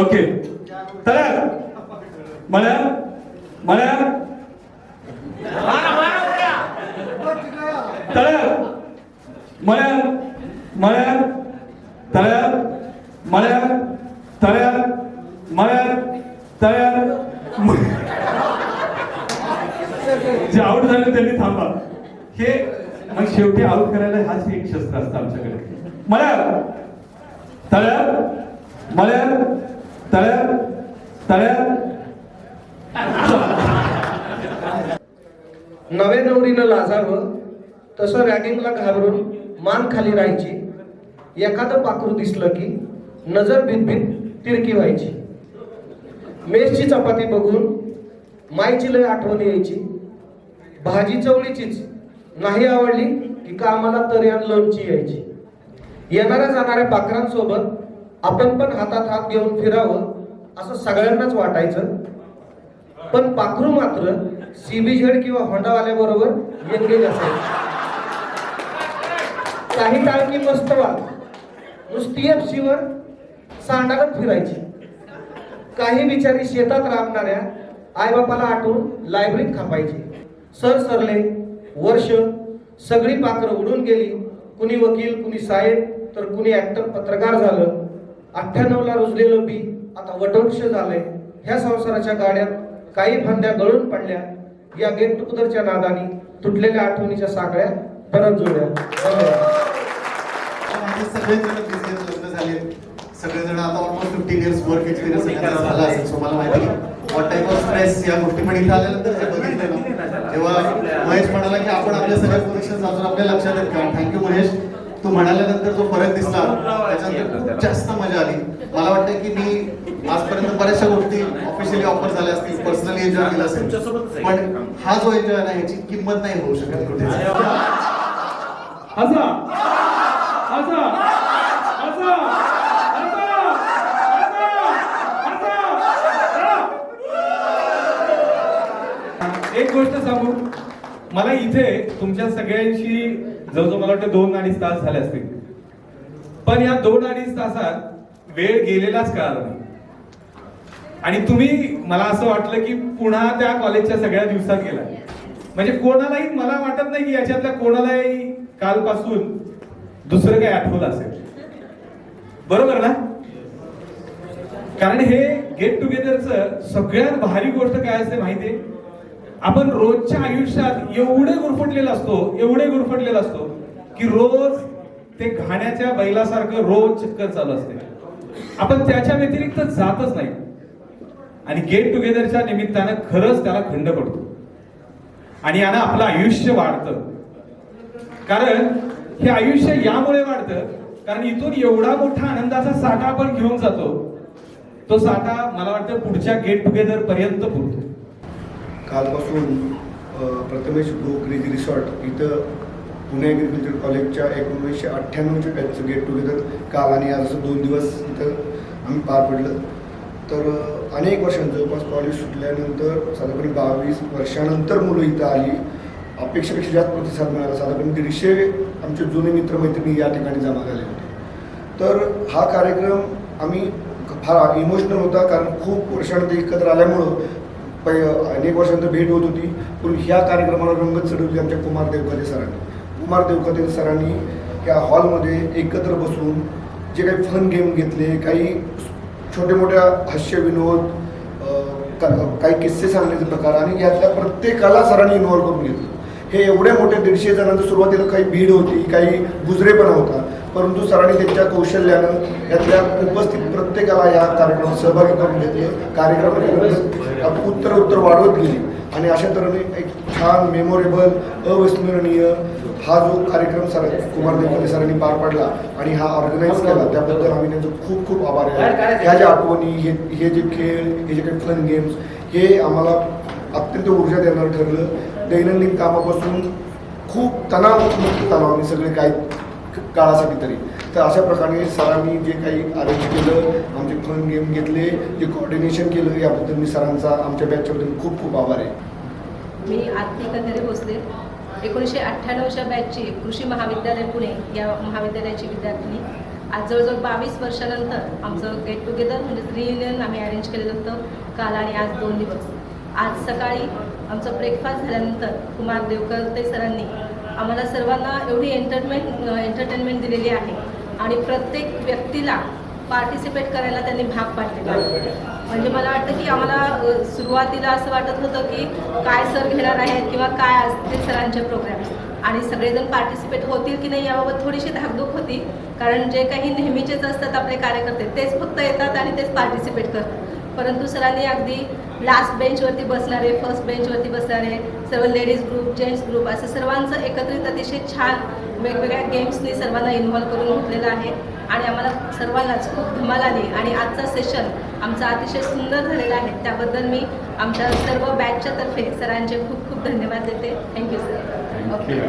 Okay. तळ्या मळ्या मळ्या तळ्या मळ्या मळ्या तळ्या मळ्या तळ्या मळ्या तळ्या जे out झाले त्यांनी थांबा. हे मग शेवटी आउट करायला हाच एक शस्त्र असतं आमच्याकडे. मळ्या तळ्या मळ्या तळ्या तळ्या. नवे नवरीनं लाजावं तसं रॅगिंगला घाबरून मान खाली राहायची. एखादं पाखरू दिसलं की नजर बिनबिन तिरकी व्हायची. मेसची चपाती बघून मायची लय आठवण यायची. भाजी चवळीचीच नाही आवडली की कामाला तर्यान लोणची यायची. येणाऱ्या जाणाऱ्या पाखरांसोबत आपण पण हातात हात घेऊन फिरावं असं सगळ्यांनाच वाटायचं. पण पाखरू मात्र सीबीझेड किंवा होंडावाल्या बरोबर एंगेज असायचे काही टाळकी मस्त वा नुसती एफ सीवर सांडागत फिरायची. काही बिचारी शेतात राबणाऱ्या आईबापाला आठवून लायब्ररीत खापायची सर सरले वर्ष सगळी पाखरं उडून गेली. कुणी वकील कुणी साहेब तर कुणी ऍक्टर पत्रकार झालं. अठ्ठ्याण्णवला रुजलेलं बी आता वटवृक्ष झालंय. ह्या संसाराच्या गाड्यात काही फांद्या गळून पडल्या. या गेट टुगदरच्या नादानी तुटलेल्या आठवणीच्या साखळ्या परत जोड्या. हो, सगळेजण बिझनेस लग्न झाले सगळेजण आता almost fifteen years work experience झाला असेल सो मला माहिती व्हॉट टाईप ऑफ स्ट्रेस या गोष्टी पण इथे आल्यानंतर जे बघितलं ना तेव्हा महेश म्हणाला की आपण आपल्या सगळ्या पोझिशन अजून आपल्या लक्षात येत का? थँक्यू महेश. तू म्हणाल्यानंतर जो फरक दिसला. त्याच्यानंतर खूप जास्त मजा आली. मला वाटतं की मी आजपर्यंत बऱ्याचशा गोष्टी ऑफिशियली ऑफर झाल्या असतील पर्सनली एन्जॉय केला असेल. पण हा जो एन्जॉय आहे ना ह्याची किंमत नाही होऊ शकत. कुठेच हसा हसा हसा हसा एक गोष्ट सांगू. मला इथे तुमच्या सगळ्यांशी जवळजवळ मला वाटतं दोन अडीच तास झाले असतील. पण या दोन अडीच तासात वेळ गेलेलाच कळाला नाही. आणि तुम्ही मला असं वाटलं की पुन्हा त्या कॉलेजच्या सगळ्या दिवसात गेला म्हणजे कोणालाही मला वाटत नाही की याच्यातल्या कोणालाही कालपासून दुसरं काही आठवलं असेल. बरोबर ना? कारण हे गेट टुगेदरचं सगळ्यात भारी गोष्ट काय असते माहितीये? आपण रोजच्या आयुष्यात एवढे गुरफटलेला असतो एवढे गुरफटलेला असतो की रोज ते घाण्याच्या बैलासारखं रोज चक्कर चालू असते. आपण त्याच्या व्यतिरिक्त जातच नाही. आणि गेट टुगेदरच्या निमित्तानं खरंच त्याला खंड पडतो. आणि यानं आपलं आयुष्य वाढतं. कारण हे आयुष्य यामुळे वाढतं कारण इथून एवढा मोठा आनंदाचा साठा आपण घेऊन जातो तो साठा मला वाटतं पुढच्या गेट टुगेदर पर्यंत पुरतो. कालपासून प्रथमेश गो क्रेझी रिसॉर्ट इथं पुणे ॲग्रिकल्चर कॉलेजच्या एकोणीसशे अठ्ठ्याण्णवच्या बॅचचं गेट टुगेदर काल आणि आज असं दोन दिवस इथं आम्ही पार पडलं. तर अनेक वर्षांचं जवळपास कॉलेज सुटल्यानंतर साधारणपणे बावीस वर्षानंतर मुलं इथं आली. अपेक्षेपेक्षा जास्त प्रतिसाद मिळाला. साधारण दीडशे आमचे जुने मित्रमैत्रिणी या ठिकाणी जमा झाले होते. तर हा कार्यक्रम आम्ही फार इमोशनल होता कारण खूप वर्षानंतर एकत्र आल्यामुळं पै अनेक वर्षांतर भेट होत होती. पण ह्या कार्यक्रमाला रंगत चढवली आमच्या कुमार देवकाते सरांनी. कुमार देवकाते सरांनी या हॉलमध्ये एकत्र बसून जे काही फन गेम घेतले काही छोटे मोठ्या हास्य विनोद काही किस्से सांगण्याचे प्रकार आणि यातल्या प्रत्येकाला सरांनी इन्व्हॉल्व करून घेतलं. हे एवढ्या मोठ्या दीडशे जणांचं सुरुवातीला काही भीड होती काही गुजरेपणा होता. परंतु सरांनी त्यांच्या कौशल्यानं यातल्या उपस्थित प्रत्येकाला या कार्यक्रमात सहभागी करून घेतले. कार्यक्रम उत्तर उत्तर वाढवत गेली. आणि अशा तऱ्हेने एक छान मेमोरेबल अविस्मरणीय हा जो कार्यक्रम सर कुमार देवकरे सरांनी पार पाडला आणि हा ऑर्गनाईज केला त्याबद्दल आम्ही त्यांचं खूप खूप आभार आहे. ह्या ज्या आठवणी हे हे जे खेळ हे जे काही फन गेम्स हे आम्हाला अत्यंत ऊर्जा देणारं ठरलं. दैनंदिन कामापासून खूप तणावमुक्त तणाव आम्ही सगळे काही काळासाठी तरी. तर अशा प्रकारे सरांनी जे काही अरेंज केलं आमचे फन गेम घेतले जे कोऑर्डिनेशन केलं याबद्दल मी सरांचा आमच्या बॅचच्याबद्दल खूप खूप आभार आहे. मी आत्ती कन्हेरे भोसले एकोणीसशे अठ्ठ्याण्णवच्या बॅचची कृषी महाविद्यालय पुणे या महाविद्यालयाची विद्यार्थिनी. आज जवळजवळ बावीस वर्षानंतर आमचं गेट टुगेदर म्हणजे रियुनियन आम्ही अरेंज केलेलं होतं. काल आणि आज दोन दिवस. आज सकाळी आमचं ब्रेकफास्ट झाल्यानंतर कुमार देवकर ते सरांनी आम्हाला सर्वांना एवढी एंटरटेनमेंट एंटरटेनमेंट दिलेली आहे. आणि प्रत्येक व्यक्तीला पार्टिसिपेट करायला त्यांनी भाग पाडलेला म्हणजे मला वाटतं की आम्हाला सुरुवातीला असं वाटत होतं की काय सर घेणार आहेत किंवा काय असतील सरांचे प्रोग्राम्स आणि सगळेजण पार्टिसिपेट होतील की नाही याबाबत थोडीशी धाकधूक होती. कारण जे काही नेहमीचेच असतात आपले कार्यकर्ते तेच फक्त येतात आणि तेच पार्टिसिपेट करतात. परंतु सरांनी अगदी लास्ट बेंचवरती बसणारे फर्स्ट बेंचवरती बसणारे सर्व लेडीज ग्रुप जेंट्स ग्रुप असं सर्वांचं एकत्रित अतिशय छान वेगवेगळ्या गेम्सनी सर्वांना इन्व्हॉल्व करून घेतलेलं आहे. आणि आम्हाला सर्वांनाच खूप धमाल आली. आणि आजचा सेशन आमचा अतिशय सुंदर झालेला आहे. त्याबद्दल मी आमच्या सर्व बॅचच्या तर्फे सरांचे खूप खूप धन्यवाद देते. Thank you sir okay.